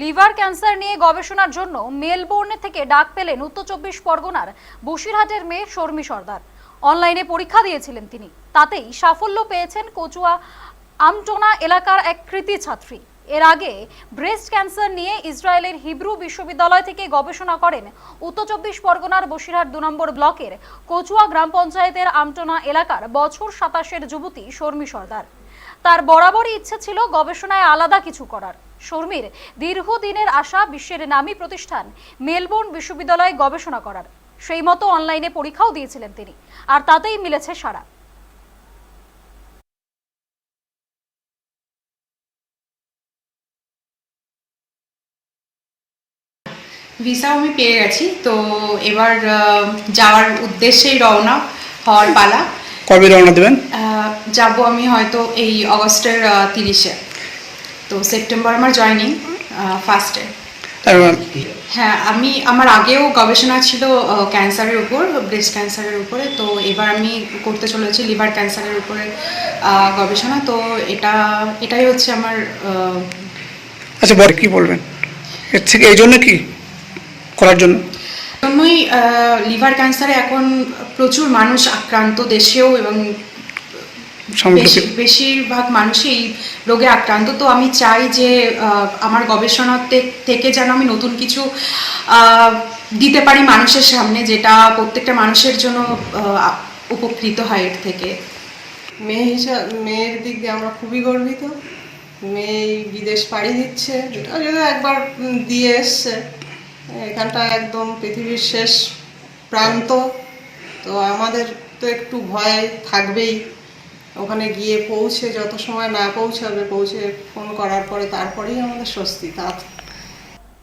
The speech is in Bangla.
লিভার ক্যান্সার নিয়ে গবেষণার জন্য মেলবোর্নে থেকে ডাক পেলেন উত্তর চব্বিশ পরগনার বসিরহাটের মেয়ে শর্মি সর্দার। অনলাইনে পরীক্ষা দিয়েছিলেন তিনি। তাতেই সাফল্য পেয়েছেন কচুয়া আমটোনা এলাকার এক কৃতি ছাত্রী। এর আগে ব্রেস্ট ক্যান্সার নিয়ে ইসরায়েলের হিব্রু বিশ্ববিদ্যালয় থেকে গবেষণা করেন উত্তর চব্বিশ পরগনার বসিরহাট দু নম্বর ব্লকের কচুয়া গ্রাম পঞ্চায়েতের আমটোনা এলাকার বছর সাতাশের যুবতী শর্মি সর্দার। তার বরাবরই ইচ্ছে ছিল গবেষণায় আলাদা কিছু করার। শর্মীর দীর্ঘদিনের আশা বিশ্বের নামী প্রতিষ্ঠান মেলবোর্ন বিশ্ববিদ্যালয়ে গবেষণা করার। সেই মতো অনলাইনে পরীক্ষাও দিয়েছিলেন তিনি। আর তাতেই মিলেছে সারা ভিসাও আমি পেয়ে গেছি। তো এবার আহ, যাওয়ার উদ্দেশ্যেই রওনা হওয়ার পালা। কবে রওনা দেবেন? আহ, যাব আমি হয়তো এই অগস্টের তিরিশে। তো সেপ্টেম্বর আমার জয়নিং ফার্স্টে হ্যাঁ আমি আমার আগেও গবেষণা ছিল ক্যান্সারের উপর ব্রেস্ট ক্যান্সারের উপরে। তো এবার আমি করতে চলেছি লিভার ক্যান্সারের উপরে গবেষণা। তো এটা এটাই হচ্ছে আমার আচ্ছা বল কি বলবেন? এর থেকে এই জন্য কি? করার জন্য? জন্যই লিভার ক্যান্সারে এখন প্রচুর মানুষ আক্রান্ত দেশেও এবং বেশিরভাগ মানুষই এই রোগে আক্রান্ত। তো আমি চাই যে আমার গবেষণা তে- থেকে যেন আমি নতুন কিছু আহ, দিতে পারি মানুষের সামনে যেটা প্রত্যেকটা মানুষের জন্য উপকৃত হয় এর থেকে। মেয়ে হিসাব মেয়ের দিক দিয়ে আমরা খুবই গর্বিত। মেয়ে বিদেশ পাড়ি দিচ্ছে একবার দিয়ে এসছে। এখানটা একদম পৃথিবীর শেষ প্রান্ত। তো আমাদের তো একটু ভয় থাকবেই। ওখানে গিয়ে পৌঁছে, যত সময় না পৌঁছাবে, পৌঁছে ফোন করার পরে তারপরেই আমাদের স্বস্তি, তা